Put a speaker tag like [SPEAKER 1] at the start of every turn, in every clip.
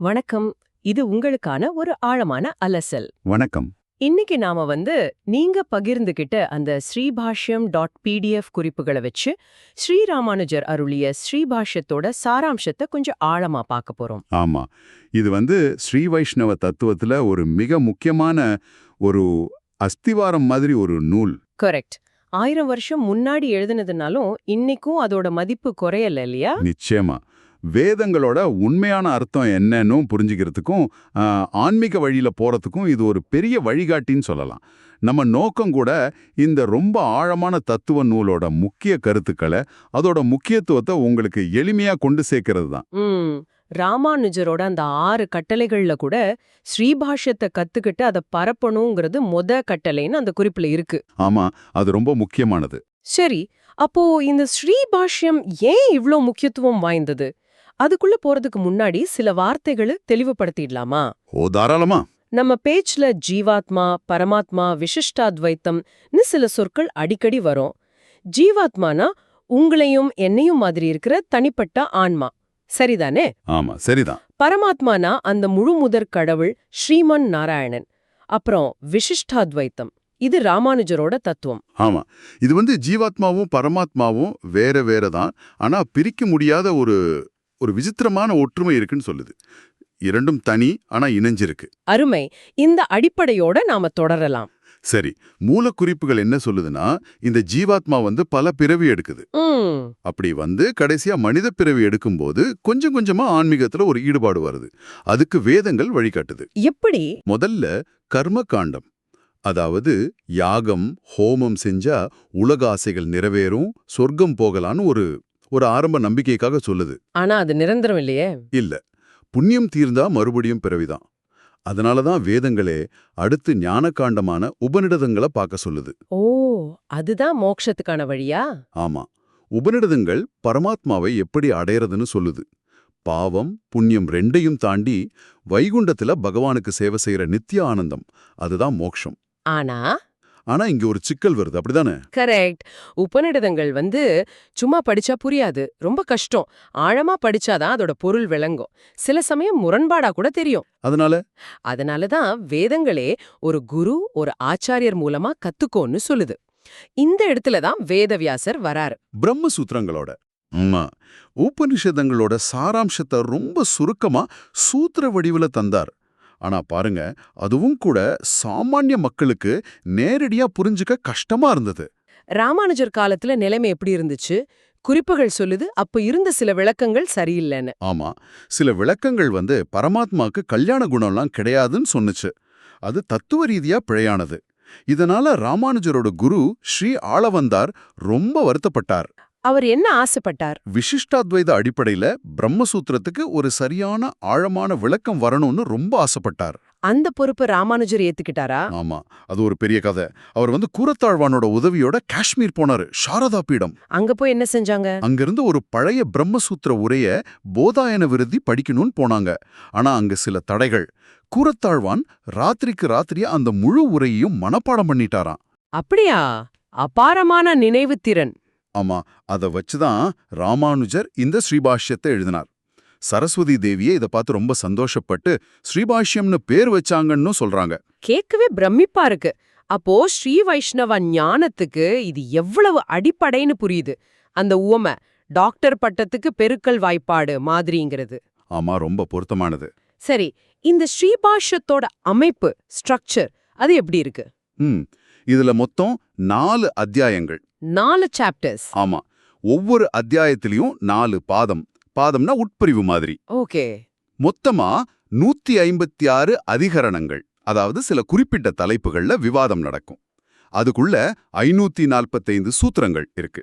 [SPEAKER 1] வணக்கம். இது உங்களுக்கான ஒரு ஆழமான அலசல்.
[SPEAKER 2] வணக்கம்.
[SPEAKER 1] இன்னைக்கு நாம வந்து நீங்க பகிர்ந்துகிட்ட அந்த ஸ்ரீபாஷ்யம் டாட் பிடிஎஃப் குறிப்புகளை வச்சு ஸ்ரீராமானுஜர் அருளிய ஸ்ரீபாஷ்யத்தோட சாராம்சத்தை கொஞ்சம் ஆழமா பார்க்க போறோம்.
[SPEAKER 2] ஆமா. இது வந்து ஸ்ரீ வைஷ்ணவ தத்துவத்துல ஒரு மிக முக்கியமான ஒரு அஸ்திவாரம் மாதிரி ஒரு நூல்.
[SPEAKER 1] கரெக்ட் ஆயிரம் வருஷம் முன்னாடி எழுதுனதுனாலும் இன்னைக்கும் அதோட மதிப்பு குறையல இல்லையா?
[SPEAKER 2] நிச்சயமா. வேதங்களோட உண்மையான அர்த்தம் என்னன்னு புரிஞ்சுக்கிறதுக்கும் ஆன்மீக வழியில போறதுக்கும் இது ஒரு பெரிய வழிகாட்டின்னு சொல்லலாம். நம்ம நோக்கம் கூட இந்த ரொம்ப ஆழமான தத்துவ நூலோட முக்கிய கருத்துக்களை அதோட முக்கியத்துவத்தை உங்களுக்கு எளிமையா கொண்டு சேர்க்கிறது தான்.
[SPEAKER 1] ராமானுஜரோட அந்த ஆறு கட்டளைகள்ல கூட ஸ்ரீபாஷ்யத்தை கத்துக்கிட்டு அதை பரப்பணுங்கிறது மொத கட்டளைன்னு அந்த குறிப்புல இருக்கு.
[SPEAKER 2] ஆமா அது ரொம்ப முக்கியமானது.
[SPEAKER 1] சரி அப்போ இந்த ஸ்ரீபாஷ்யம் ஏன் இவ்ளோ முக்கியத்துவம் வாய்ந்தது? அதுக்குள்ள போறதுக்கு முன்னாடி சில வார்த்தைகளை தெளிவுபடுத்திடலாமா?
[SPEAKER 2] ஓ தாராளமா.
[SPEAKER 1] நம்ம பேச்சுல ஜீவாத்மா பரமாத்மா விசிஷ்டாத்வைத்தம்னு சில சொற்கள் அடிக்கடி வரும். ஜீவாத்மானா உங்களையும் என்னையும் மாதிரி இருக்கிற தனிப்பட்ட ஆன்மா. சரிதானே?
[SPEAKER 2] ஆமா சரிதான்.
[SPEAKER 1] பரமாத்மானா அந்த முழு முதற் கடவுள் ஸ்ரீமன் நாராயணன். அப்புறம் விசிஷ்டாத்வைத்தம். இது ராமானுஜரோட தத்துவம்.
[SPEAKER 2] ஆமா. இது வந்து ஜீவாத்மாவும் பரமாத்மாவும் வேற வேற தான் ஆனா பிரிக்க முடியாத ஒரு ஒரு விசித்திரமான ஒற்றுமை இருக்குன்னு சொல்லுது. இரண்டும் தனி ஆனா இணைஞ்சிருக்கு.
[SPEAKER 1] அருமை. இந்த அடிப்படையோட நாம தொடரலாம்.
[SPEAKER 2] சரி மூலக்குறிப்புகள் என்ன சொல்லுதுன்னா இந்த ஜீவாத்மா வந்து பல பிறவி எடுக்குது. அப்படி வந்து கடைசியா மனித பிறவி எடுக்கும்போது கொஞ்சம் கொஞ்சமா ஆன்மீகத்துல ஒரு ஈடுபாடு வருது. அதுக்கு வேதங்கள் வழிகாட்டுது.
[SPEAKER 1] எப்படி?
[SPEAKER 2] முதல்ல கர்ம காண்டம் அதாவது யாகம் ஹோமம் செஞ்சா உலக ஆசைகள் நிறைவேறும் சொர்க்கம் போகலான்னு ஒரு ஒரு ஆரம்ப நம்பிக்கைக்காக சொல்லுது.
[SPEAKER 1] ஆனா அது நிரந்தரம் இல்லையே?
[SPEAKER 2] இல்ல. புண்ணியம் தீர்ந்தா மறுபடியும் பிறவிதான். அதனால தான் வேதங்களே அடுத்து ஞானகாண்டமான உபநிடதங்களை பார்க்க சொல்லுது.
[SPEAKER 1] ஓ அதுதான் மோட்சத்துக்கான வழியா?
[SPEAKER 2] ஆமா. உபநிடதங்கள் பரமாத்மாவை எப்படி அடையறதுன்னு சொல்லுது. பாவம் புண்ணியம் ரெண்டையும் தாண்டி வைகுண்டத்துல பகவானுக்கு சேவை செய்யற நித்திய ஆனந்தம் அதுதான் மோக்ஷம்.
[SPEAKER 1] ஆனா
[SPEAKER 2] ஆனா இங்க ஒரு சிக்கல் வருது. அப்படிதானே?
[SPEAKER 1] கரெக்ட். உபநிடதங்கள் வந்து சும்மா படிச்சா புரியாது. ரொம்ப கஷ்டம். ஆழமா படிச்சாதான் அதோட பொருள் விளங்கும். சில சமயம் முரண்பாடா கூட தெரியும்.
[SPEAKER 2] அதனால?
[SPEAKER 1] அதனாலதான் வேதங்களே ஒரு குரு ஒரு ஆச்சாரியர் மூலமா கத்துக்கோன்னு சொல்லுது. இந்த இடத்துல தான் வேதவியாசர் வராரு.
[SPEAKER 2] பிரம்மசூத்திரங்களோட. ஆமா. உபனிஷதங்களோட சாராம்சத்தை ரொம்ப சுருக்கமா சூத்திர வடிவுல தந்தார். ஆனா பாருங்க அதுவும் கூட சாமானிய மக்களுக்கு நேரடியா புரிஞ்சுக்க கஷ்டமா இருந்தது.
[SPEAKER 1] ராமானுஜர் காலத்துல நிலைமை எப்படி இருந்துச்சு? குறிப்புகள் சொல்லுது அப்ப இருந்த சில விளக்கங்கள் சரியில்லைன்னு.
[SPEAKER 2] ஆமா சில விளக்கங்கள் வந்து பரமாத்மாக்கு கல்யாண குணம்லாம் கிடையாதுன்னு சொன்னுச்சு. அது தத்துவ ரீதியா பிழையானது. இதனால ராமானுஜரோட குரு ஸ்ரீ ஆளவந்தார் ரொம்ப வருத்தப்பட்டார்.
[SPEAKER 1] அவர் என்ன ஆசைப்பட்டார்?
[SPEAKER 2] விசிஷ்டாத்வைத அடிப்படையில பிரம்மசூத்திரத்துக்கு ஒரு சரியான ஆழமான விளக்கம் வரணும்னு ரொம்ப ஆசைப்பட்டார்.
[SPEAKER 1] அந்த பொறுப்பு ராமானுஜர் ஏத்துக்கிட்டாரா?
[SPEAKER 2] ஆமா அது ஒரு பெரிய கதை. அவர் வந்து கூரத்தாழ்வானோட உதவியோட காஷ்மீர் போனாரு சாரதா பீடம்.
[SPEAKER 1] அங்க போய் என்ன செஞ்சாங்க?
[SPEAKER 2] அங்கிருந்து ஒரு பழைய பிரம்மசூத்திர உரைய போதாயன விருதி படிக்கணும்னு போனாங்க. ஆனா அங்க சில தடைகள். கூரத்தாழ்வான் ராத்திரிக்கு ராத்திரியா அந்த முழு உரையையும் மனப்பாடம் பண்ணிட்டாராம்.
[SPEAKER 1] அப்படியா? அபாரமான நினைவுத்திறன்.
[SPEAKER 2] ஆமா அத வச்சுதான் ராமானுஜர் இந்த ஸ்ரீபாஷ்யத்தை எழுதினார். சரஸ்வதி தேவியே இத பார்த்து ரொம்ப சந்தோஷப்பட்டு ஸ்ரீபாஷ்யம்னு பேர் வச்சாங்கன்னு சொல்றாங்க.
[SPEAKER 1] கேட்கவே பிரமிப்பா இருக்கு. அப்போ ஸ்ரீ வைஷ்ணவ ஞானத்துக்கு இது எவ்வளவு அடிப்படைன்னு புரியுது. அந்த உவமை டாக்டர் பட்டத்துக்கு பெருக்கல் வாய்ப்பாடு மாதிரிங்கிறது.
[SPEAKER 2] ஆமா ரொம்ப பொருத்தமானது.
[SPEAKER 1] சரி இந்த ஸ்ரீபாஷ்யத்தோட அமைப்பு ஸ்ட்ரக்சர் அது எப்படி இருக்கு?
[SPEAKER 2] ம் இதுல மொத்தம் நாலு அத்தியாயங்கள்.
[SPEAKER 1] நாலு சாப்டர்ஸ்
[SPEAKER 2] ஆமா. ஒவ்வொரு அத்தியாயத்திலையும் நாலு பாதம். பாதம்னா உட்பிரிவு மாதிரி.
[SPEAKER 1] ஓகே.
[SPEAKER 2] மொத்தமா நூத்தி ஐம்பத்தி ஆறு அதிகரணங்கள். அதாவது சில குறிப்பிட்ட தலைப்புகள்ல விவாதம் நடக்கும். அதுக்குள்ள ஐநூத்தி நாற்பத்தைந்து சூத்திரங்கள் இருக்கு.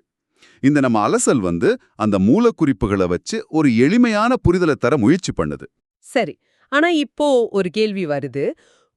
[SPEAKER 2] இந்த நம்ம அலசல் வந்து அந்த மூலக்குறிப்புகளை வச்சு ஒரு எளிமையான புரிதலை தர முயற்சி பண்ணுது.
[SPEAKER 1] சரி. ஆனா இப்போ ஒரு கேள்வி வருது.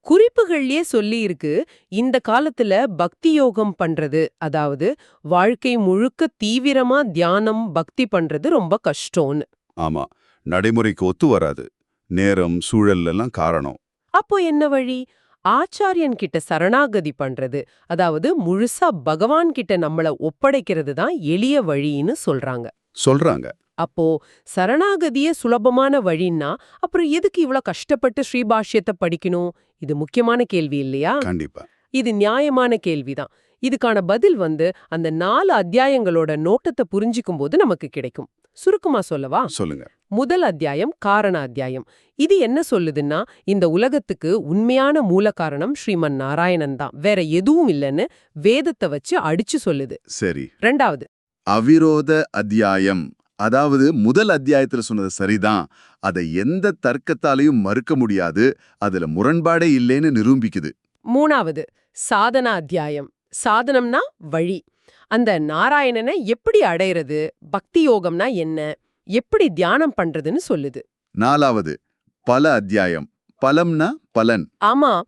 [SPEAKER 1] குறிப்புகள்லயே சொல்லி இருக்கு இந்த காலத்துல பக்தி யோகம் பண்றது. அதாவது வாழ்க்கை முழுக்க தீவிரமா தியானம் பக்தி பண்றது ரொம்ப கஷ்டம்னு
[SPEAKER 2] ஆமா. நடைமுறைக்கு ஒத்து வராது. நேரம் சூழல் எல்லாம் காரணம்.
[SPEAKER 1] அப்போ என்ன வழி? ஆச்சாரியன் கிட்ட சரணாகதி பண்றது. அதாவது முழுசா பகவான் கிட்ட நம்மள ஒப்படைக்கிறது தான் எளிய வழின்னு சொல்றாங்க.
[SPEAKER 2] சொல்றாங்க.
[SPEAKER 1] அப்போ சரணாகதியே சுலபமான வழின்னா அப்புறம் எதுக்கு இவ்ளோ கஷ்டப்பட்டு ஸ்ரீபாஷ்யத்தை படிக்கணும்? இது முக்கியமான கேள்வி இல்லையா?
[SPEAKER 2] கண்டிப்பா.
[SPEAKER 1] இது நியாயமான கேள்விதான். இதுக்கான பதில் வந்து அந்த நாலு அத்தியாயங்களோட நோட்டத்தை புரிஞ்சிக்கும் போது நமக்கு கிடைக்கும். சுருக்கமா சொல்லவா?
[SPEAKER 2] சொல்லுங்க.
[SPEAKER 1] முதல் அத்தியாயம் காரண அத்தியாயம். இது என்ன சொல்லுதுன்னா இந்த உலகத்துக்கு உண்மையான மூல காரணம் ஸ்ரீமன் நாராயணன் தான். வேற எதுவும் இல்லைன்னு வேதத்தை வச்சு அடிச்சு சொல்லுது.
[SPEAKER 2] சரி.
[SPEAKER 1] ரெண்டாவது.
[SPEAKER 2] அவிரோத அத்தியாயம். அதாவது முதல் அத்தியாயத்துல சொன்னது சரிதான். அதை எந்த தர்க்கத்தாலையும் மறுக்க முடியாது. அதுல முரண்பாடே இல்லைன்னு நிரூபிக்குது.
[SPEAKER 1] மூணாவது சாதன அத்தியாயம். சாதனம்னா வழி. அந்த நாராயணனை எப்படி அடையிறது? பக்தி யோகம்னா என்ன? எப்படி தியானம் பண்றதுன்னு சொல்லுது.
[SPEAKER 2] நாலாவது பல அத்தியாயம். பலம்னா பலன்.
[SPEAKER 1] ஆமா.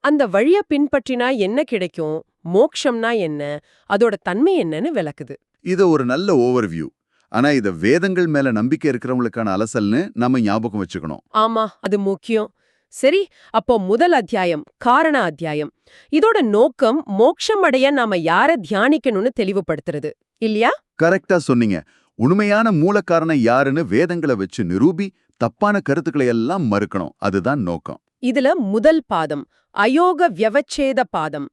[SPEAKER 1] அந்த வழிய பின்பற்றினா என்ன கிடைக்கும்? மோக்ஷம்னா என்ன? அதோட தன்மை என்னன்னு விளக்குது.
[SPEAKER 2] இது ஒரு நல்ல ஓவர்வியூ ஆனா இத வேதங்கள் மேல நம்பிக்கை இருக்கிறவங்களுக்கான அலசல்னு நம்ம ஞாபகம் வச்சுக்கணும்.
[SPEAKER 1] ஆமா அது முக்கியம். சரி அப்போ முதல் அத்தியாயம் காரண அத்தியாயம். இதோட நோக்கம் மோட்சம் அடைய நாம யார தியானிக்கணும்னு தெளிவுபடுத்துறது. இல்லையா?
[SPEAKER 2] கரெக்டா சொன்னீங்க. உண்மையான மூலக்காரணம் யாருன்னு வேதங்களை வச்சு நிரூபி தப்பான கருத்துக்களை எல்லாம் மறுக்கணும். அதுதான் நோக்கம்.
[SPEAKER 1] இதுல முதல் பாதம் அயோக வியவச்சேத பாதம்.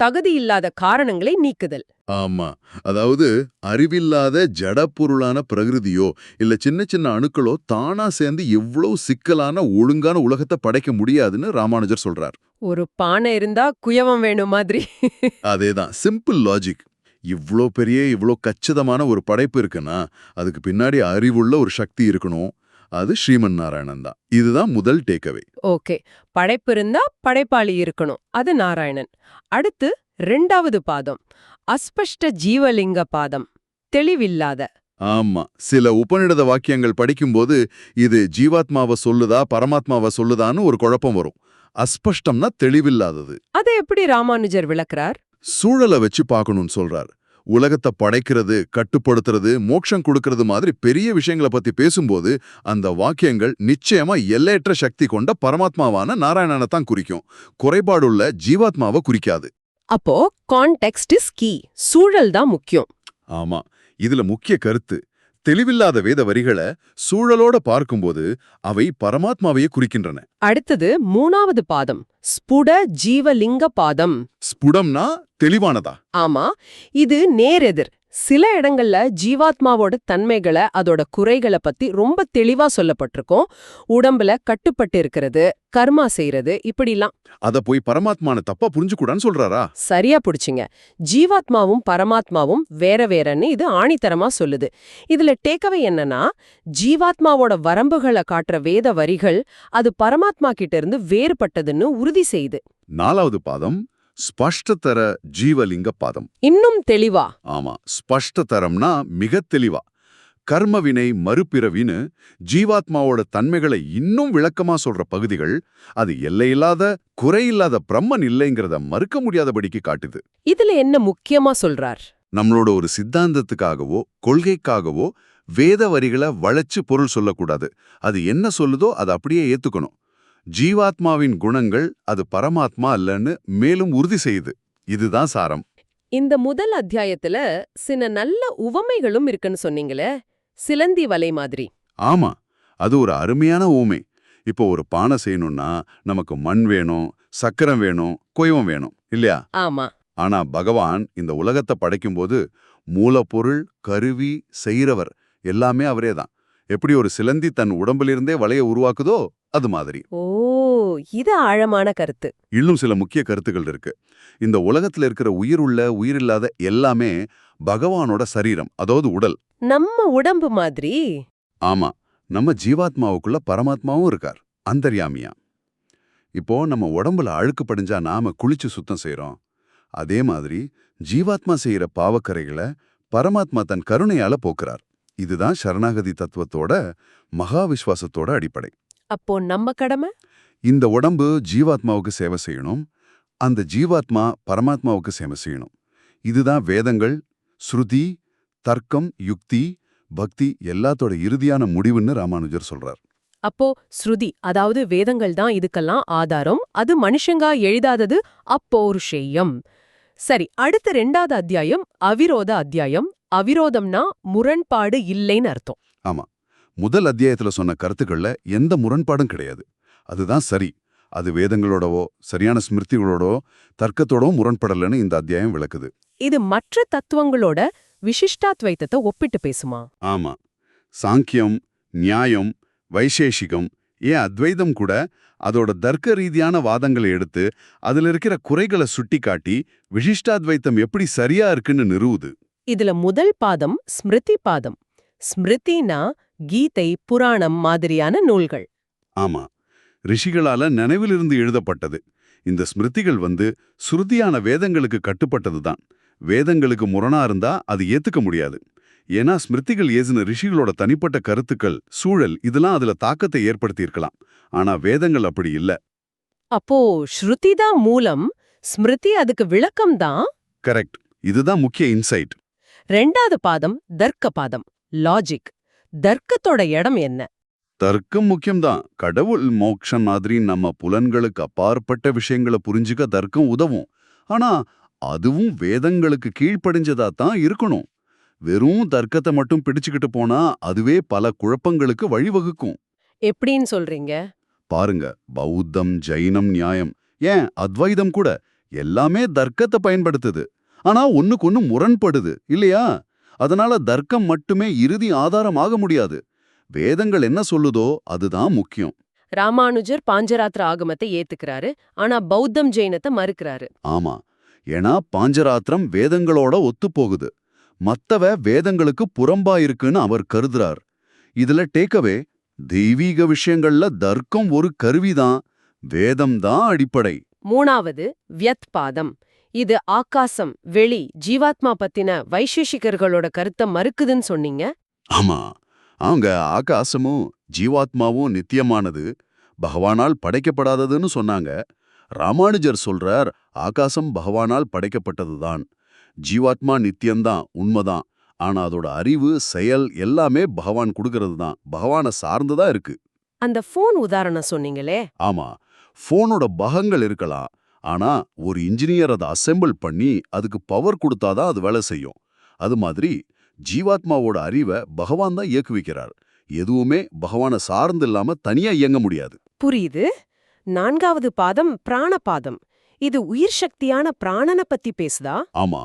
[SPEAKER 1] தகுதி இல்லாத காரணங்களை நீக்குதல்.
[SPEAKER 2] ஆமா. அதாவது அறிவில்லாத ஜடப்பொருளான பிரகிருதியோ இல்ல சின்ன சின்ன அணுக்களோ தானா சேர்ந்து எவ்வளவு சிக்கலான ஒழுங்கான உலகத்தை படைக்க முடியாதுன்னு ராமானுஜர் சொல்றார்.
[SPEAKER 1] ஒரு பானை இருந்தா குயவம் வேணும் மாதிரி.
[SPEAKER 2] அதேதான். சிம்பிள் லாஜிக் இவ்ளோ பெரிய இவ்ளோ கச்சிதமான ஒரு படைப்பு இருக்குன்னா அதுக்கு பின்னாடி அறிவுள்ள ஒரு சக்தி இருக்கணும். அது ஸ்ரீமன் நாராயணன் தான். இதுதான் முதல் டேக்அவே
[SPEAKER 1] ஓகே படைப்பு இருந்தா படைப்பாளி இருக்கணும். அது நாராயணன். அடுத்து ரெண்டாவது பாதம். அஸ்பஷ்ட ஜீவலிங்க பாதம். தெளிவில்லாத.
[SPEAKER 2] ஆமா. சில உபநிடத வாக்கியங்கள் படிக்கும்போது இது ஜீவாத்மாவை சொல்லுதா பரமாத்மாவை சொல்லுதான்னு ஒரு குழப்பம் வரும். அஸ்பஷ்டம்னா தெளிவில்லாதது.
[SPEAKER 1] அதை எப்படி ராமானுஜர் விளக்குறார்?
[SPEAKER 2] சூழலை வச்சு பார்க்கணும்னு சொல்றார். உலகத்தை படைக்கிறது கட்டுப்படுத்துறது மோட்சம் கொடுக்கறது மாதிரி பெரிய விஷயங்களை பத்தி பேசும்போது அந்த வாக்கியங்கள் நிச்சயமா எல்லையற்ற சக்தி கொண்ட பரமாத்மாவான நாராயணனை தான் குறிக்கும். குறைபாடுள்ள ஜீவாத்மாவை குறிக்காது.
[SPEAKER 1] அப்போ கான்டெக்ஸ்ட் இஸ் கீ சூழல் தான் முக்கியம்.
[SPEAKER 2] ஆமா. இதுல முக்கிய கருத்து. தெளிவில்லாத வேத வரிகளை சூழலோட பார்க்கும்போது அவை பரமாத்மாவையே குறிக்கின்றன.
[SPEAKER 1] அடுத்தது மூணாவது பாதம் ஸ்புட ஜீவலிங்க பாதம்.
[SPEAKER 2] ஸ்புடம்னா தெளிவானதா?
[SPEAKER 1] ஆமா இது நேரெதிர் சில இடங்கள்ல ஜீவாத்மாவோட தன்மைகளை அதோட குறைகளை பத்தி ரொம்ப தெளிவா சொல்லப்பட்டிருக்கும். உடம்புல கட்டுப்பட்டு இருக்கிறது கர்மா செய்யறது இப்படிலாம்.
[SPEAKER 2] அத போய் பரமாத்மான தப்பா புரிஞ்சுக்கூடான்னு சொல்றாரா?
[SPEAKER 1] சரியா புடிச்சிங்க. ஜீவாத்மாவும் பரமாத்மாவும் வேற வேறன்னு இது ஆணித்தரமா சொல்லுது. இதுல டேக்கவே என்னன்னா ஜீவாத்மாவோட வரம்புகளை காட்டுற வேத வரிகள் அது பரமாத்மா கிட்ட இருந்து வேறுபட்டதுன்னு உறுதி செய்யுது.
[SPEAKER 2] நாலாவது பாதம் ஸ்பஷ்டதர ஜீவலிங்க பாதம்.
[SPEAKER 1] இன்னும் தெளிவா?
[SPEAKER 2] ஆமா ஸ்பஷ்டதரம்னா மிக தெளிவா. கர்மவினை மறுபிறவின்னு ஜீவாத்மாவோட தன்மைகளை இன்னும் விளக்கமா சொல்ற பகுதிகள் அது எல்லையில்லாத குறையில்லாத பிரம்மன் இல்லைங்கிறத மறுக்க முடியாதபடிக்கு காட்டுது.
[SPEAKER 1] இதுல என்ன முக்கியமா சொல்றார்?
[SPEAKER 2] நம்மளோட ஒரு சித்தாந்தத்துக்காகவோ கொள்கைக்காகவோ வேத வரிகளை வளைச்சு பொருள் சொல்லக்கூடாது. அது என்ன சொல்லுதோ அதை அப்படியே ஏத்துக்கணும். ஜீவாத்மாவின் குணங்கள் அது பரமாத்மா அல்லன்னு மேலும் உறுதி செய்யுது. இதுதான் சாரம்.
[SPEAKER 1] இந்த முதல் அத்தியாயத்துல சில நல்ல உவமைகளும் இருக்குன்னு சொன்னீங்களே சிலந்தி வலை மாதிரி.
[SPEAKER 2] ஆமா அது ஒரு அருமையான ஊமை. இப்போ ஒரு பானை செய்யணும்னா நமக்கு மண் வேணும் சக்கரம் வேணும் கொய்வம் வேணும் இல்லையா?
[SPEAKER 1] ஆமா.
[SPEAKER 2] ஆனா பகவான் இந்த உலகத்தை படைக்கும்போது மூலப்பொருள் கருவி செய்றவர் எல்லாமே அவரே தான். எப்படி ஒரு சிலந்தி தன் உடம்பிலிருந்தே வலைய உருவாக்குதோ அது மாதிரி.
[SPEAKER 1] ஓ இது ஆழமான கருத்து.
[SPEAKER 2] இன்னும் சில முக்கிய கருத்துக்கள் இருக்கு. இந்த உலகத்துல இருக்கிற உயிர் உள்ள உயிரில்லாத எல்லாமே பகவானோட சரீரம் அதாவது உடல்.
[SPEAKER 1] நம்ம உடம்பு மாதிரி.
[SPEAKER 2] ஆமா நம்ம ஜீவாத்மாவுக்குள்ள பரமாத்மாவும் இருக்கார் அந்தர்யாமியா. இப்போ நம்ம உடம்புல அழுக்கு படிஞ்சா நாம குளிச்சு சுத்தம் செய்றோம். அதே மாதிரி ஜீவாத்மா செய்யற பாவக்கரைகளை பரமாத்மா தன் கருணையால போக்குறார். இதுதான் சரணாகதி தத்துவத்தோட மகா விஸ்வாசத்தோட அடிப்படை.
[SPEAKER 1] அப்போ நம்ம கடமை?
[SPEAKER 2] இந்த உடம்பு ஜீவாத்மாவுக்கு சேவை செய்யணும். அந்த ஜீவாத்மா பரமாத்மாவுக்கு சேவை செய்யணும். இதுதான் வேதங்கள் ஸ்ருதி தர்க்கம் யுக்தி பக்தி எல்லாத்தோட இறுதியான முடிவுன்னு ராமானுஜர் சொல்றார்.
[SPEAKER 1] அப்போ ஸ்ருதி அதாவது வேதங்கள் தான் இதுக்கெல்லாம் ஆதாரம். அது மனுஷங்கா எழுதாதது அப்பௌருஷேயம் சரி அடுத்த ரெண்டாவது அத்தியாயம் அவிரோத அத்தியாயம். அவிரோதம்னா முரண்பாடு இல்லைன்னு அர்த்தம்.
[SPEAKER 2] ஆமா. முதல் அத்தியாயத்துல சொன்ன கருத்துக்கள்ல எந்த முரண்பாடும் கிடையாது. அதுதான் சரி. அது வேதங்களோடவோ சரியான ஸ்மிருதிகளோடவோ தர்க்கத்தோடவோ முரண்படலைன்னு இந்த அத்தியாயம் விளக்குது.
[SPEAKER 1] இது மற்ற தத்துவங்களோட விசிஷ்டாத்வைத்தத்தை ஒப்பிட்டு பேசுமா?
[SPEAKER 2] ஆமா. சாங்கியம் நியாயம் வைசேஷிகம் ஏன் அத்வைதம் கூட அதோட தர்க்க ரீதியான வாதங்களை எடுத்து அதுல இருக்கிற குறைகளை சுட்டிக்காட்டி விசிஷ்டாத்வைத்தம் எப்படி சரியா இருக்குன்னு நிறுவுது.
[SPEAKER 1] இதுல முதல் பாதம் ஸ்மிருதி பாதம். ஸ்மிருதினா கீதை புராணம் மாதிரியான நூல்கள்.
[SPEAKER 2] ஆமா. ரிஷிகளால நினைவிலிருந்து எழுதப்பட்டது. இந்த ஸ்மிருதிகள் வந்து சுருதியான வேதங்களுக்கு கட்டுப்பட்டதுதான் வேதங்களுக்கு முரணா இருந்தா அது ஏத்துக்க முடியாது. ஏன்னா ஸ்மிருதிகள் ஏசின ரிஷிகளோட தனிப்பட்ட கருத்துக்கள் சூழல் இதெல்லாம் அதுல தாக்கத்தை ஏற்படுத்தியிருக்கலாம். ஆனா வேதங்கள் அப்படி இல்ல.
[SPEAKER 1] அப்போ ஸ்ருதி தான் மூலம் ஸ்மிருதி அதுக்கு விளக்கம் தான்?
[SPEAKER 2] கரெக்ட். இதுதான் முக்கிய இன்சைட்.
[SPEAKER 1] ரெண்டாவது பாதம் தர்க்க பாதம் லாஜிக் தர்க்கத்தோட இடம் என்ன?
[SPEAKER 2] தர்க்கம் முக்கியம்தான். கடவுள் மோக்ஷம் மாதிரி நம்ம புலன்களுக்கு அப்பாற்பட்ட விஷயங்களை புரிஞ்சுக்க தர்க்கம் உதவும். ஆனா அதுவும் வேதங்களுக்கு கீழ்ப்படிஞ்சதா தான் இருக்கணும். வெறும் தர்க்கத்தை மட்டும் பிடிச்சுக்கிட்டு போனா அதுவே பல குழப்பங்களுக்கு வழிவகுக்கும்.
[SPEAKER 1] எப்படின்னு சொல்றீங்க?
[SPEAKER 2] பாருங்க பௌத்தம் ஜைனம் நியாயம். ஏன்? அத்வைதம் கூட. எல்லாமே தர்க்கத்தை பயன்படுத்துது. ஆனா ஒண்ணுக்கு முரண்படுது இல்லையா? அதனால தர்க்கம் மட்டுமே இறுதி ஆதாரம் ஆக முடியாது. வேதங்கள் என்ன சொல்லுதோ அதுதான் முக்கியம்.
[SPEAKER 1] ராமானுஜர் பாஞ்சராத்திர ஆகமத்தை ஏத்துக்கிறாரு ஆனா பௌத்தம் ஜெயினத்தை மறுக்கிறாரு.
[SPEAKER 2] ஆமா. ஏன்னா பாஞ்சராத்திரம் வேதங்களோட ஒத்துப்போகுது மத்தவ வேதங்களுக்கு புறம்பா இருக்குன்னு அவர் கருதுறார். இதுல டேக்கவே தெய்வீக விஷயங்கள்ல தர்க்கம் ஒரு கருவிதான். வேதம் தான் அடிப்படை.
[SPEAKER 1] மூணாவது வியத் பாதம் இது ஆகாசம் வெளி ஜீவாத்மா பத்தின வைசேஷிகர்களோட கருத்தை மறுக்குதுன்னு சொன்னீங்க?
[SPEAKER 2] ஆமா. அவங்க ஆகாசமும் ஜீவாத்மாவும் நித்தியமானது பகவானால் படைக்கப்படாததுன்னு சொன்னாங்க. ராமானுஜர் சொல்றார் ஆகாசம் பகவானால் படைக்கப்பட்டதுதான். ஜீவாத்மா நித்தியம்தான் உண்மைதான். ஆனா அதோட அறிவு செயல் எல்லாமே பகவான் கொடுக்கறது தான் பகவானை சார்ந்துதான் இருக்கு.
[SPEAKER 1] அந்த ஃபோன் உதாரணம் சொன்னீங்களே?
[SPEAKER 2] ஆமா. போனோட பகங்கள் இருக்கலாம். ஆனா ஒரு இன்ஜினியர் அதை அசெம்பிள் பண்ணி அதுக்கு பவர் கொடுத்தாதான் அது வேலை செய்யும். அது மாதிரி ஜீவாத்மாவோட அறிவை பகவான் தான் இயக்குவிக்கிறார். எதுவுமே பகவானை சார்ந்து இல்லாம தனியா இயங்க முடியாது.
[SPEAKER 1] புரியுது. நான்காவது பாதம் பிராண பாதம் இது உயிர் சக்தியான பிராணனை பத்தி பேசுதா?
[SPEAKER 2] ஆமா.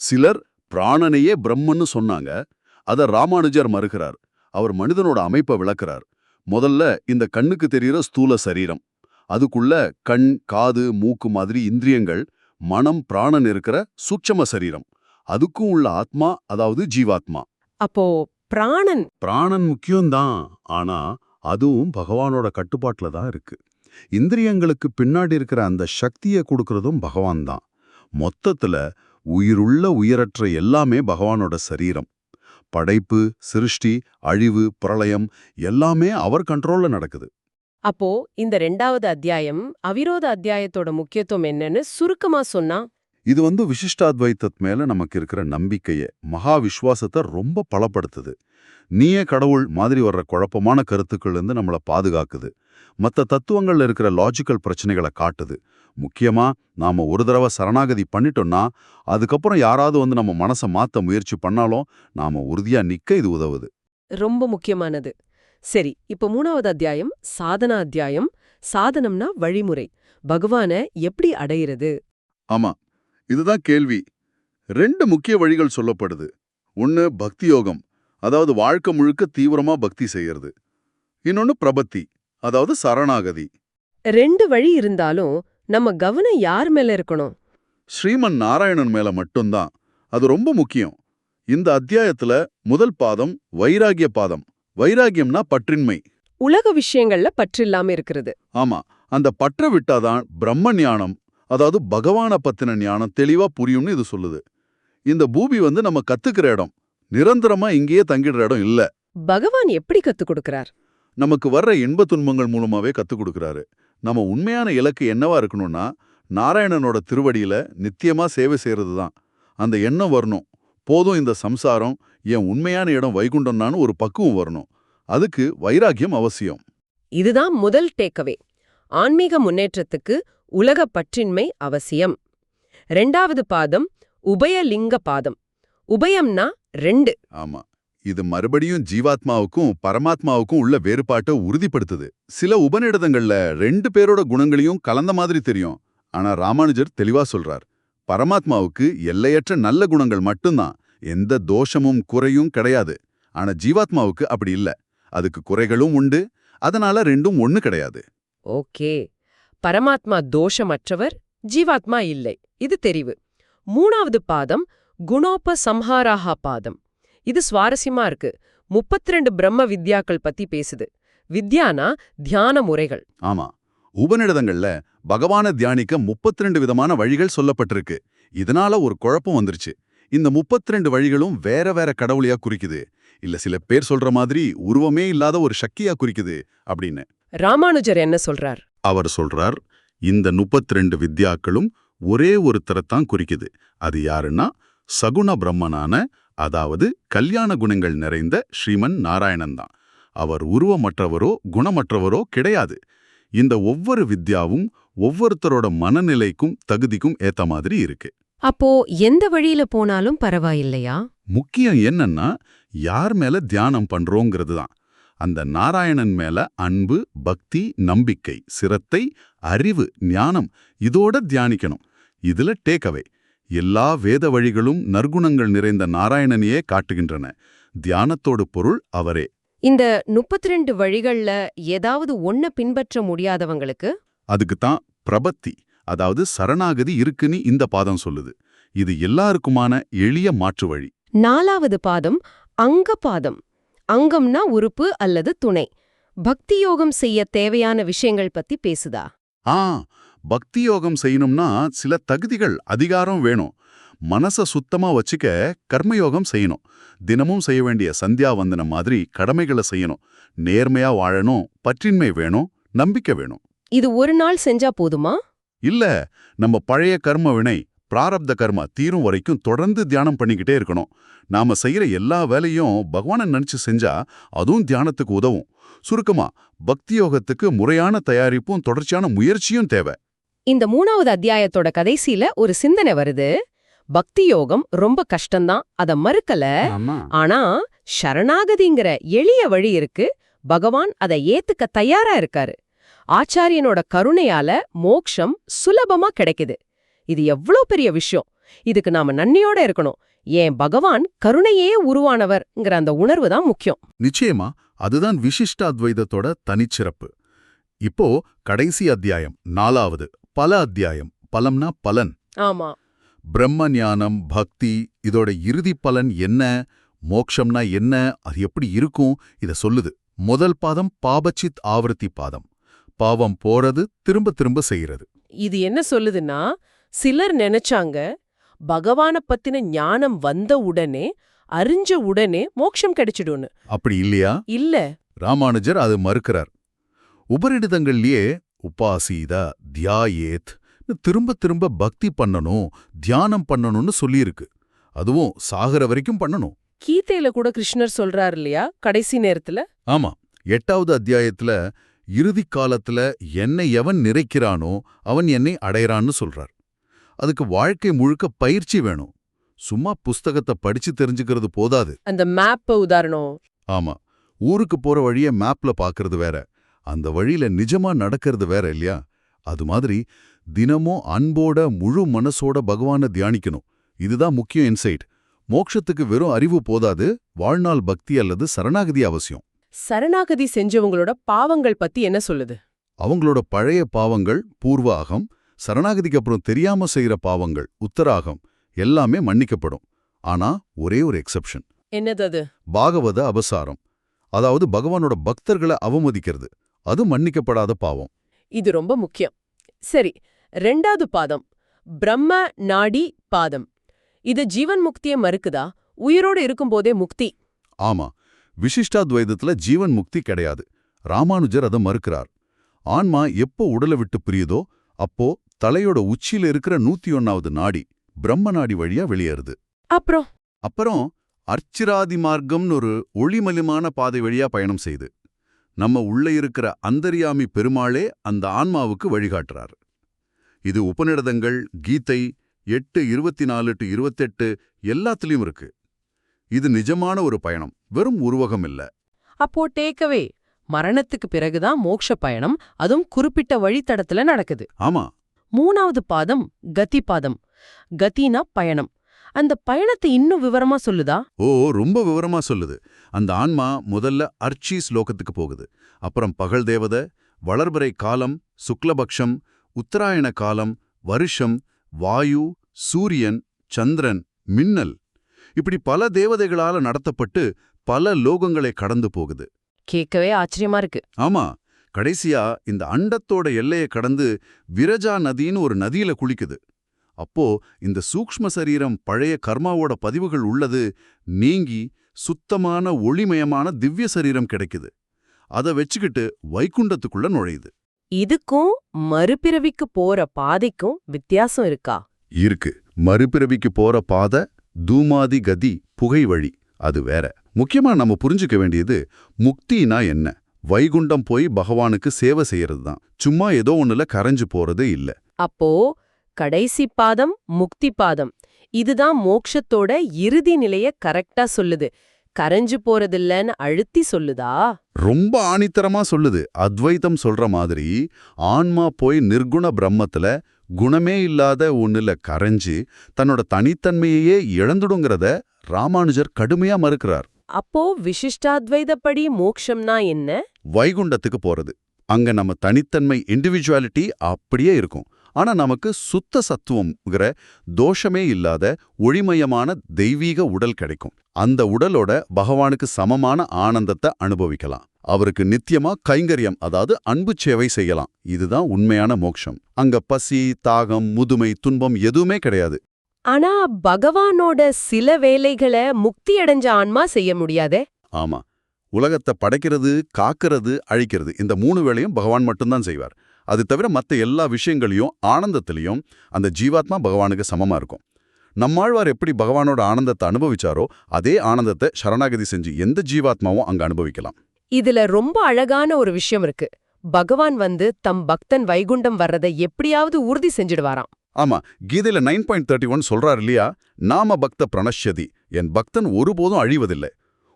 [SPEAKER 2] சிலர் பிராணனையே பிரம்மன்னு சொன்னாங்க. அத ராமானுஜர் மறுக்கிறார். அவர் மனிதனோட அமைப்பை விளக்குறார். முதல்ல இந்த கண்ணுக்கு தெரிகிற ஸ்தூல சரீரம். அதுக்குள்ள கண் காது மூக்கு மாதிரி இந்திரியங்கள் மனம் பிராணன் இருக்கிற சூட்சம சரீரம். அதுக்கும் உள்ள ஆத்மா அதாவது ஜீவாத்மா.
[SPEAKER 1] அப்போ பிராணன்.
[SPEAKER 2] பிராணன் முக்கியம்தான். ஆனா அதுவும் பகவானோட கட்டுப்பாட்டுல தான் இருக்கு. இந்திரியங்களுக்கு பின்னாடி இருக்கிற அந்த சக்தியை கொடுக்கறதும் பகவான் தான் மொத்தத்துல உயிருள்ள உயிரற்ற எல்லாமே பகவானோட சரீரம். படைப்பு சிருஷ்டி அழிவு பிரளயம் எல்லாமே அவர் கண்ட்ரோல்ல நடக்குது.
[SPEAKER 1] அப்போ இந்த ரெண்டாவது அத்தியாயம் அவிரோத அத்தியாயத்தோட முக்கியத்துவம் என்னன்னு சுருக்கமா சொன்னா?
[SPEAKER 2] இது வந்து விசிஷ்டாத்வைத்தத் மேல நமக்கு இருக்கிற நம்பிக்கைய மகா விஸ்வாசத்தை ரொம்ப பலப்படுத்துது. நீயே கடவுள் மாதிரி வர்ற குழப்பமான கருத்துக்கள் இருந்து நம்மளை பாதுகாக்குது. மத்த தத்துவங்கள்ல இருக்கிற லாஜிக்கல் பிரச்சனைகளை காட்டுது. முக்கியமா நாம ஒரு தடவை சரணாகதி பண்ணிட்டோம்னா அதுக்கப்புறம் யாராவது வந்து நம்ம மனசை மாத்த முயற்சி பண்ணாலும் நாம உறுதியா நிக்க இது உதவுது.
[SPEAKER 1] ரொம்ப முக்கியமானது. சரி இப்ப மூணாவது அத்தியாயம் சாதனா அத்தியாயம் சாதனம்னா வழிமுறை. பகவான எப்படி அடையிறது?
[SPEAKER 2] ஆமா இதுதான் கேள்வி. ரெண்டு முக்கிய வழிகள் சொல்லப்படுது. ஒன்னு பக்தி யோகம் அதாவது வாழ்க்கை முழுக்க தீவிரமா பக்தி செய்யறது. இன்னொன்னு பிரபத்தி அதாவது சரணாகதி.
[SPEAKER 1] ரெண்டு வழி இருந்தாலும் நம்ம கவனம் யார் மேல இருக்கணும்?
[SPEAKER 2] ஸ்ரீமன் நாராயணன் மேல மட்டும்தான். அது ரொம்ப முக்கியம். இந்த அத்தியாயத்துல முதல் பாதம் வைராகிய பாதம். வைராகியம்னா பற்றின்மை.
[SPEAKER 1] உலக விஷயங்கள்ல பற்றில்லாம இருக்கிறது.
[SPEAKER 2] ஆமா அந்த பற்ற விட்டாதான் பிரம்ம ஞானம் அதாவது பகவான பத்தின ஞானம் தெளிவா புரியும்னு இது சொல்லுது. இந்த பூமி வந்து நம்ம கத்துக்கிற இடம் நிரந்தரமா இங்கேயே தங்கிடுற இடம் இல்ல.
[SPEAKER 1] பகவான் எப்படி கத்துக் கொடுக்கறார்?
[SPEAKER 2] நமக்கு வர்ற இன்ப துன்பங்கள் மூலமாவே கத்துக் கொடுக்கறாரு. நம்ம உண்மையான இலக்கு என்னவா இருக்கணும்னா நாராயணனோட திருவடியில நித்தியமா சேவை செய்யறது தான் அந்த எண்ணம் வரணும். போதும் இந்த சம்சாரம் என் உண்மையான இடம் வைகுண்டம்னான்னு ஒரு பக்குவம் வரணும். அதுக்கு வைராக்கியம் அவசியம்.
[SPEAKER 1] இதுதான் முதல் டேக்கவே ஆன்மீக முன்னேற்றத்துக்கு உலக பற்றின்மை அவசியம். ரெண்டாவது பாதம் உபயலிங்க பாதம். உபயம்னா ரெண்டு.
[SPEAKER 2] ஆமா. இது மறுபடியும் ஜீவாத்மாவுக்கும் பரமாத்மாவுக்கும் உள்ள வேறுபாட்டை உறுதிப்படுத்துது. சில உபநிடதங்கள்ல ரெண்டு பேரோட குணங்களையும் கலந்த மாதிரி தெரியும். ஆனா ராமானுஜர் தெளிவா சொல்றார். பரமாத்மாவுக்கு எல்லையற்ற நல்ல குணங்கள் மட்டும்தான். எந்த தோஷமும் குறையும் கிடையாது. ஆனா ஜீவாத்மாவுக்கு அப்படி இல்ல. அதுக்கு குறைகளும் உண்டு. அதனால ரெண்டும் ஒண்ணு கிடையாது.
[SPEAKER 1] ஓகே. பரமாத்மா தோஷமற்றவர் ஜீவாத்மா இல்லை. இது தெரிவு. மூணாவது பாதம் குணோப சம்ஹாராஹா பாதம். இது சுவாரஸ்யமா இருக்கு. 32 பிரம்ம வித்யாக்கள் பத்தி பேசுது. வித்யானா தியான முறைகள்.
[SPEAKER 2] ஆமா. உபநிடதங்கள்ல பகவான தியானிக்க 32 விதமான வழிகள் சொல்லப்பட்டிருக்கு. இதனால ஒரு குழப்பம் வந்துருச்சு. இந்த 32 வழிகளும் வேற வேற கடவுளையா குறிக்குது. இல்ல சில பேர் சொல்ற மாதிரி உருவமே இல்லாத ஒரு சக்தியா குறிக்குது அப்படின்னு.
[SPEAKER 1] ராமானுஜர் என்ன சொல்றார்?
[SPEAKER 2] அவர் சொல்றார் இந்த 32 வித்யாக்களும் ஒரே ஒருத்தரைத்தான் குறிக்குது. அது யாருன்னா சகுண பிரம்மனான அதாவது கல்யாண குணங்கள் நிறைந்த ஸ்ரீமன் நாராயணன் தான். அவர் உருவமற்றவரோ குணமற்றவரோ கிடையாது. இந்த ஒவ்வொரு வித்யாவும் ஒவ்வொருத்தரோட மனநிலைக்கும் தகுதிக்கும் ஏத்த மாதிரி இருக்கு.
[SPEAKER 1] அப்போ எந்த வழியில போனாலும் பரவாயில்லையா?
[SPEAKER 2] முக்கியம் என்னன்னா யார் மேல தியானம் பண்றோங்கிறது தான் அந்த நாராயணன் மேல அன்பு பக்தி நம்பிக்கை சிரத்தை அறிவு ஞானம் இதோட தியானிக்கணும். இதுல டேக்அவே எல்லா வேத வழிகளும் நற்குணங்கள் நிறைந்த நாராயணனையே காட்டுகின்றன. தியானத்தோட பொருள் அவரே.
[SPEAKER 1] இந்த 32 வழிகள்ல ஏதாவது ஒன்ன பின்பற்ற முடியாதவங்களுக்கு?
[SPEAKER 2] அதுக்கு தான் பிரபத்தி. அதாவது சரணாகதி இருக்குன்னு இந்த பாதம் சொல்லுது. இது எல்லாருக்குமான எளிய மாற்று வழி.
[SPEAKER 1] நாலாவது பாதம் அங்க பாதம். அங்கம்னா உறுப்பு அல்லது துணை. பக்தி யோகம் செய்ய தேவையான விஷயங்கள் பத்தி பேசுதா?
[SPEAKER 2] ஆ பக்தி யோகம் செய்யணும்னா சில தகுதிகள் அதிகாரம் வேணும். மனச சுத்தமா வச்சுக்க கர்மயோகம் செய்யணும். தினமும் செய்ய வேண்டிய சந்தியா வந்தனம் மாதிரி கடமைகளை செய்யணும். நேர்மையா வாழணும் பற்றின்மை வேணும் நம்பிக்கை வேணும்.
[SPEAKER 1] இது ஒரு நாள் செஞ்சா போதுமா?
[SPEAKER 2] இல்ல நம்ம பழைய கர்ம வினை பிராரப்த கர்மா தீரும் வரைக்கும் தொடர்ந்து தியானம் பண்ணிக்கிட்டே இருக்கணும். நாம செய்யற எல்லா வேலையும் பகவானை நினைச்சு செஞ்சா அதுவும் தியானத்துக்கு உதவும். சுருக்கமா பக்தி யோகத்துக்கு முறையான தயாரிப்பும் தொடர்ச்சியான முயற்சியும் தேவை.
[SPEAKER 1] இந்த மூணாவது அத்தியாயத்தோட கடைசியில ஒரு சிந்தனை வருது. பக்தி யோகம் ரொம்ப கஷ்டம்தான் அத மறுக்கல. ஆனா சரணாகதிங்கிற எளிய வழி இருக்கு. பகவான் அதை ஏத்துக்க தயாரா இருக்காரு. ஆச்சாரியனோட கருணையால மோக்ஷம் சுலபமா கிடைக்குது. இது எவ்ளோ பெரிய விஷயம். இதுக்கு நாம நன்னியோட இருக்கணும். ஏன் பகவான் கருணையே உருவானவர்ங்கிற அந்த உணர்வு தான் முக்கியம்.
[SPEAKER 2] நிச்சயமா அதுதான் விசிஷ்ட அத்வைதத்தோட தனிச்சிறப்பு. இப்போ கடைசி அத்தியாயம் நாலாவது பல அத்தியாயம் பலம்னா பலன்.
[SPEAKER 1] ஆமா.
[SPEAKER 2] பிரம்ம ஞானம் பக்தி இதோட இறுதி பலன் என்ன மோக்ஷம்னா என்ன அது எப்படி இருக்கும் இத சொல்லுது. முதல் பாதம் பாபச்சித் ஆவர்த்தி பாதம். பாவம் போறது திரும்ப திரும்ப செய்யறது
[SPEAKER 1] இது என்ன சொல்லுதுன்னா சிலர் நினைச்சாங்க பகவான பத்தின ஞானம் வந்த உடனே அறிஞ்ச உடனே மோட்சம் கிடைச்சிடும்னு.
[SPEAKER 2] அப்படி இல்லையா?
[SPEAKER 1] இல்ல.
[SPEAKER 2] ராமானுஜர் அது மறுக்கிறார். உபரிடதங்கள்லயே உபாசீத தியாயேத் திரும்ப திரும்ப பக்தி பண்ணணும் தியானம் பண்ணணும்னு சொல்லியிருக்கு. அதுவும் சாகர வரைக்கும் பண்ணணும்.
[SPEAKER 1] கீதையில கூட கிருஷ்ணர் சொல்றாரு இல்லையா கடைசி நேரத்துல?
[SPEAKER 2] ஆமா. எட்டாவது அத்தியாயத்துல இறுதி காலத்துல என்னை எவன் நிறைக்கிறானோ அவன் என்னை அடையறான்னு சொல்றார். அதுக்கு வாழ்க்கை முழுக்க பயிற்சி வேணும். சும்மா புஸ்தகத்தை படிச்சு தெரிஞ்சுக்கிறது போதாது.
[SPEAKER 1] அந்த மேப் உதாரணம்.
[SPEAKER 2] ஆமா. ஊருக்கு போற வழிய மேப்ல பாக்குறது வேற. அந்த வழியில நிஜமா நடக்கிறது வேற இல்லையா? அது மாதிரி தினமும் அன்போட முழு மனசோட பகவானை தியானிக்கணும். இதுதான் முக்கிய இன்சைட் மோட்சத்துக்கு வெறும் அறிவு போதாது வாழ்நாள் பக்தி அல்லது சரணாகதி அவசியம்.
[SPEAKER 1] சரணாகதி செஞ்சவங்களோட பாவங்கள் பத்தி என்ன சொல்லுது?
[SPEAKER 2] அவங்களோட பழைய பாவங்கள் பூர்வாகம் சரணாகதிக்கு அப்புறம் தெரியாம செய்யற பாவங்கள் உத்தராகம் எல்லாமே மன்னிக்கப்படும். ஆனா ஒரே ஒரு எக்ஸெப்ஷன்
[SPEAKER 1] என்னது அது?
[SPEAKER 2] பாகவத அபசாரம். அதாவது பகவானோட பக்தர்களை அவமதிக்கிறது. அது மன்னிக்கப்படாத பாவம்.
[SPEAKER 1] இது ரொம்ப முக்கியம். சரி ரெண்டாவது பாதம். பிரம்ம நாடி பாதம். இது ஜீவன் முக்தியை மறுக்குதா? உயிரோடு இருக்கும்போதே முக்தி.
[SPEAKER 2] ஆமா. விசிஷ்டாத்வைதத்துல ஜீவன் முக்தி கிடையாது. ராமானுஜர் அதை மறுக்கிறார். ஆன்மா எப்போ உடலை விட்டு பிரியுதோ அப்போ தலையோட உச்சியில இருக்கிற நூத்தி ஒன்னாவது நாடி பிரம்ம நாடி வழியா வெளியேறுது.
[SPEAKER 1] அப்புறம்?
[SPEAKER 2] அப்புறம் அர்ச்சிராதி மார்க்கம்னு ஒரு ஒளிமலிமான பாதை வழியா பயணம் செய்து நம்ம உள்ள இருக்கிற அந்தரியாமி பெருமாளே அந்த ஆன்மாவுக்கு வழிகாட்டுறார். இது உபநிடதங்கள் கீதை எட்டு இருபத்தி நாலு டு இருபத்தெட்டு எல்லாத்துலயும் இருக்கு. இது நிஜமான ஒரு பயணம். வெறும் உருவகம் இல்ல
[SPEAKER 1] அப்போ டேக்கவே மரணத்துக்கு பிறகுதான் மோட்ச பயணம் அதுவும் குறிப்பிட்ட வழித்தடத்துல நடக்குது.
[SPEAKER 2] ஆமா.
[SPEAKER 1] மூணாவது பாதம் கதி பாதம். கதினா பயணம். அந்த பயணத்தை இன்னும் விவரமா சொல்லுதா?
[SPEAKER 2] ஓ ரொம்ப விவரமா சொல்லுது. அந்த ஆன்மா முதல்ல அர்ச்சி ஸ்லோகத்துக்கு போகுது. அப்புறம் பகல் தேவத வளர்பிறை காலம் சுக்லபக்ஷம் உத்தராயண காலம் வருஷம் வாயு சூரியன் சந்திரன் மின்னல். இப்படி பல தேவதைகளால நடத்தப்பட்டு பல லோகங்களை கடந்து போகுது.
[SPEAKER 1] கேட்கவே ஆச்சரியமா இருக்கு.
[SPEAKER 2] ஆமா கடைசியா இந்த அண்டத்தோட எல்லையை கடந்து விரஜா நதின்னு ஒரு நதியில குளிக்குது. அப்போ இந்த சூக்ஷ்ம சரீரம் பழைய கர்மாவோட பதிவுகள் உள்ளது நீங்கி சுத்தமான ஒளிமயமான திவ்ய சரீரம் கிடைக்குது. அதை வச்சுக்கிட்டு வைகுண்டத்துக்குள்ள நுழையுது.
[SPEAKER 1] இதுக்கும் மறுபிறவிக்கு போற பாதைக்கும் வித்தியாசம் இருக்கா?
[SPEAKER 2] இருக்கு. மறுபிறவிக்கு போற பாதை தூமாதி கதி புகை வழி அது வேற. முக்கியமா நம்ம புரிஞ்சுக்க வேண்டியது முக்தினா என்ன? வைகுண்டம் போய் பகவானுக்கு சேவை செய்யறது தான் சும்மா ஏதோ ஒண்ணுல கரைஞ்சு போறதே இல்ல.
[SPEAKER 1] அப்போ கடைசி பாதம் முக்தி பாதம். இதுதான் மோக்ஷத்தோட இறுதி நிலைய கரெக்டா சொல்லுது. கரைஞ்சு போறதில்லன்னு அழுத்தி சொல்லுதா?
[SPEAKER 2] ரொம்ப ஆணித்தரமா சொல்லுது. அத்வைதம் சொல்ற மாதிரி ஆன்மா போய் நிர்குண பிரம்மத்துல குணமே இல்லாத ஒண்ணுல கரைஞ்சு தன்னோட தனித்தன்மையையே இழந்துடுங்கிறத ராமானுஜர் கடுமையா மறுக்கிறார்.
[SPEAKER 1] அப்போ விசிஷ்டாத்வைதப்படி மோக்ஷம்னா என்ன?
[SPEAKER 2] வைகுண்டத்துக்கு போறது. அங்க நம்ம தனித்தன்மை இண்டிவிஜுவாலிட்டி அப்படியே இருக்கும். ஆனா நமக்கு சுத்த சத்துவம்ங்கிற தோஷமே இல்லாத ஒளிமயமான தெய்வீக உடல் கிடைக்கும். அந்த உடலோட பகவானுக்கு சமமான ஆனந்தத்தை அனுபவிக்கலாம். அவருக்கு நித்தியமா கைங்கரியம் அதாவது அன்பு சேவை செய்யலாம். இதுதான் உண்மையான மோட்சம். அங்க பசி தாகம் முதுமை துன்பம் எதுவுமே கிடையாது.
[SPEAKER 1] ஆனா பகவானோட சில வேலைகளை முக்தி அடைஞ்ச ஆன்மா செய்ய முடியாதே?
[SPEAKER 2] ஆமா. உலகத்தை படைக்கிறது காக்கிறது அழிக்கிறது இந்த மூணு வேளையும் பகவான் மட்டும்தான் செய்வார். அது தவிர மற்ற எல்லா விஷயங்களையும் ஆனந்தத்திலையும் அந்த ஜீவாத்மா பகவானுக்கு சமமா இருக்கும். நம்மாழ்வார் எப்படி பகவானோட ஆனந்தத்தை அனுபவிச்சாரோ அதே ஆனந்தத்தை சரணாகதி செஞ்சு எந்த ஜீவாத்மாவும் அங்க அனுபவிக்கலாம்.
[SPEAKER 1] இதுல ரொம்ப அழகான ஒரு விஷயம் இருக்கு. பகவான் வந்து தம் பக்தன் வைகுண்டம் வர்றதை எப்படியாவது உறுதி செஞ்சிடுவாராம்.
[SPEAKER 2] ஆமா கீதையில நைன் பாயிண்ட் தேர்ட்டி ஒன் சொல்றார் இல்லையா? நாம பக்த பிரணஷ்யதி. என் பக்தன் ஒருபோதும் அழிவதில்லை.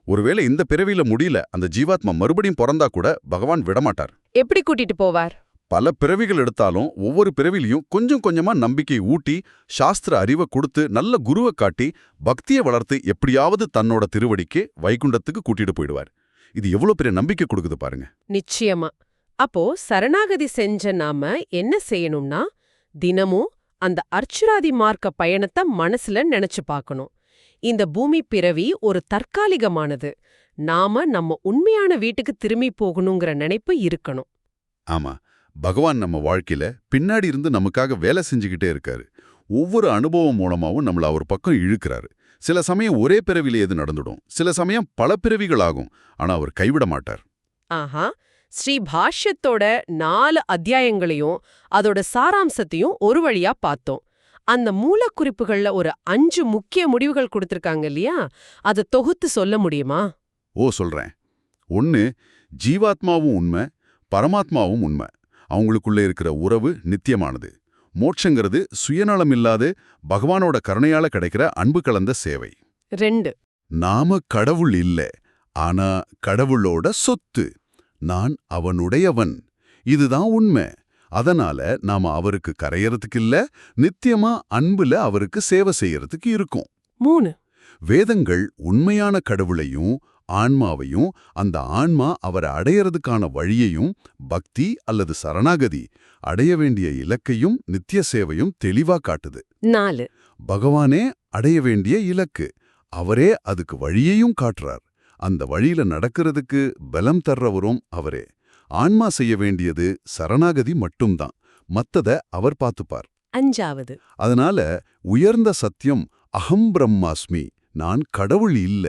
[SPEAKER 2] ஒருவேளை இந்த பிறவியில முடியல அந்த ஜீவாத்மா மறுபடியும் பிறந்தா கூட பகவான் விடமாட்டார்.
[SPEAKER 1] எப்படி கூட்டிட்டு போவார்?
[SPEAKER 2] பல பிறவிகள் எடுத்தாலும் ஒவ்வொரு பிறவிலையும் கொஞ்சம் கொஞ்சமா நம்பிக்கை ஊட்டி சாஸ்திர அறிவை கொடுத்து நல்ல குருவை காட்டி பக்தியை வளர்த்து எப்படியாவது தன்னோட திருவடிக்கு வைகுண்டத்துக்கு கூட்டிட்டு போயிடுவார். இது எவ்வளவு பெரிய நம்பிக்கை கொடுக்குது பாருங்க.
[SPEAKER 1] நிச்சயமா. அப்போ சரணாகதி செஞ்ச நாம என்ன செய்யணும்னா தினமும் அந்த அர்ச்சுராதி மார்க்க பயணத்தை மனசுல நினைச்சு பார்க்கணும். இந்த பூமி பிறவி ஒரு தற்காலிகமானது. நாம நம்ம உண்மையான வீட்டுக்கு திரும்பி போகணுங்கிற நினைப்பு இருக்கணும்.
[SPEAKER 2] ஆமா. பகவான் நம்ம வாழ்க்கையில பின்னாடி இருந்து நமக்காக வேலை செஞ்சுக்கிட்டே இருக்காரு. ஒவ்வொரு அனுபவம் மூலமாவும் நம்மள அவர் பக்கம் இழுக்கிறாரு. சில சமயம் ஒரே பிறவிலே எது நடந்துடும். சில சமயம் பல பிறவிகள் ஆகும் ஆனா அவர் கைவிட மாட்டார்.
[SPEAKER 1] ஆஹா. ஸ்ரீ பாஷ்யத்தோட நாலு அத்தியாயங்களையும் அதோட சாராம்சத்தையும் ஒரு வழியா பார்த்தோம். அந்த மூலக்குறிப்புகள்ல ஒரு அஞ்சு முக்கிய முடிவுகள் கொடுத்திருக்காங்க இல்லையா? அதை தொகுத்து சொல்ல முடியுமா?
[SPEAKER 2] ஓ சொல்றேன். ஒன்னு ஜீவாத்மாவும் உண்மை பரமாத்மாவும் உண்மை. அவங்களுக்குள்ள இருக்கிற உறவு நித்தியமானது. மோட்சங்கிறது சுயநலம் இல்லாது பகவானோட கருணையால கிடைக்கிற அன்பு கலந்த சேவை.
[SPEAKER 1] ரெண்டு.
[SPEAKER 2] நாம கடவுள் இல்ல ஆனா கடவுளோட சொத்து. நான் அவனுடையவன். இதுதான் உண்மை. அதனால நாம அவருக்கு கரையறதுக்கு இல்ல நித்தியமா அன்புல அவருக்கு சேவை செய்யறதுக்கு இருக்கும்.
[SPEAKER 1] மூணு.
[SPEAKER 2] வேதங்கள் உண்மையான கடவுளையும் ஆன்மாவையும் அந்த ஆன்மா அவரை அடையறதுக்கான வழியையும் பக்தி அல்லது சரணாகதி அடைய வேண்டிய இலக்கையும் நித்திய சேவையும் தெளிவா காட்டுது.
[SPEAKER 1] நாலு.
[SPEAKER 2] பகவானே அடைய வேண்டிய இலக்கு. அவரே அதுக்கு வழியையும் காட்டுறார். அந்த வழியில நடக்கிறதுக்கு பலம் தர்றவரும் அவரே. ஆன்மா செய்ய வேண்டியது சரணாகதி மட்டும்தான். மத்தத அவர் பார்த்துப்பார்.
[SPEAKER 1] அஞ்சாவது.
[SPEAKER 2] அதனால உயர்ந்த சத்தியம் அகம் பிரம்மாஸ்மி நான் கடவுள் இல்ல.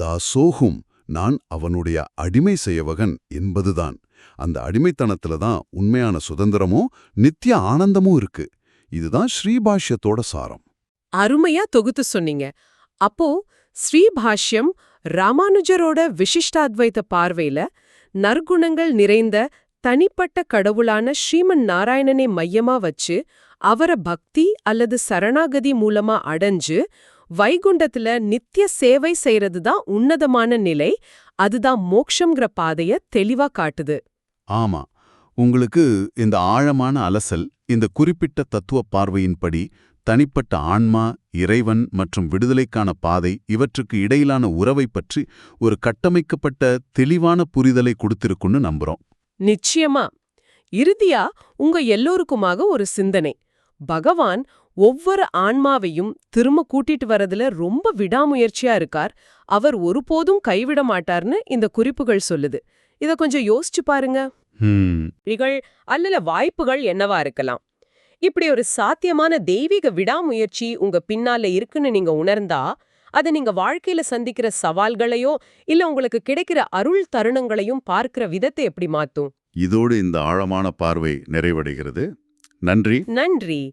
[SPEAKER 2] தாசோகும் நான் அவனுடைய அடிமை செய்யவகன் என்பதுதான். அந்த அடிமைத்தனத்துல தான் உண்மையான சுதந்திரமும் நித்திய ஆனந்தமும் இருக்கு. இதுதான் ஸ்ரீபாஷ்யத்தோட சாரம்.
[SPEAKER 1] அருமையா தொகுத்து சொன்னீங்க. அப்போ ஸ்ரீபாஷ்யம் ராமானுஜரோட விசிஷ்டாத்வைத்த பார்வையில நற்குணங்கள் நிறைந்த தனிப்பட்ட கடவுளான ஸ்ரீமன் நாராயணனை மையமா வச்சு அவரை பக்தி அல்லது சரணாகதி மூலமா அடைஞ்சு வைகுண்டத்துல நித்திய சேவை செய்யறது தான் உன்னதமான நிலை அதுதான் மோக்ஷங்கிற பாதைய தெளிவா காட்டுது.
[SPEAKER 2] ஆமா உங்களுக்கு இந்த ஆழமான அலசல் இந்த குறிப்பிட்ட தத்துவ பார்வையின்படி தனிப்பட்ட ஆன்மா இறைவன் மற்றும் விடுதலைக்கான பாதை இவற்றுக்கு இடையிலான உறவை பற்றி ஒரு கட்டமைக்கப்பட்ட தெளிவான புரிதலை கொடுத்திருக்குன்னு நம்புறோம்.
[SPEAKER 1] நிச்சயமா. இறுதியா உங்க எல்லோருக்குமாக ஒரு சிந்தனை. பகவான் ஒவ்வொரு ஆன்மாவையும் திரும்ப கூட்டிட்டு வரதுல ரொம்ப விடாமுயற்சியா இருக்கார். அவர் ஒருபோதும் கைவிட மாட்டார்னு இந்த குறிப்புகள் சொல்லுது. இத கொஞ்சம் யோசிச்சு பாருங்க. அல்லல வாய்ப்புகள் என்னவா இருக்கலாம். இப்படி ஒரு சாத்தியமான தெய்வீக விடாமுயற்சி உங்க பின்னால இருக்குன்னு நீங்க உணர்ந்தா அது நீங்க வாழ்க்கையில சந்திக்கிற சவால்களையோ இல்ல உங்களுக்கு கிடைக்கிற அருள் தருணங்களையும் பார்க்கிற விதத்தை எப்படி மாத்தும்?
[SPEAKER 2] இதோடு இந்த ஆழமான பார்வை நிறைவடைகிறது. நன்றி.
[SPEAKER 1] நன்றி.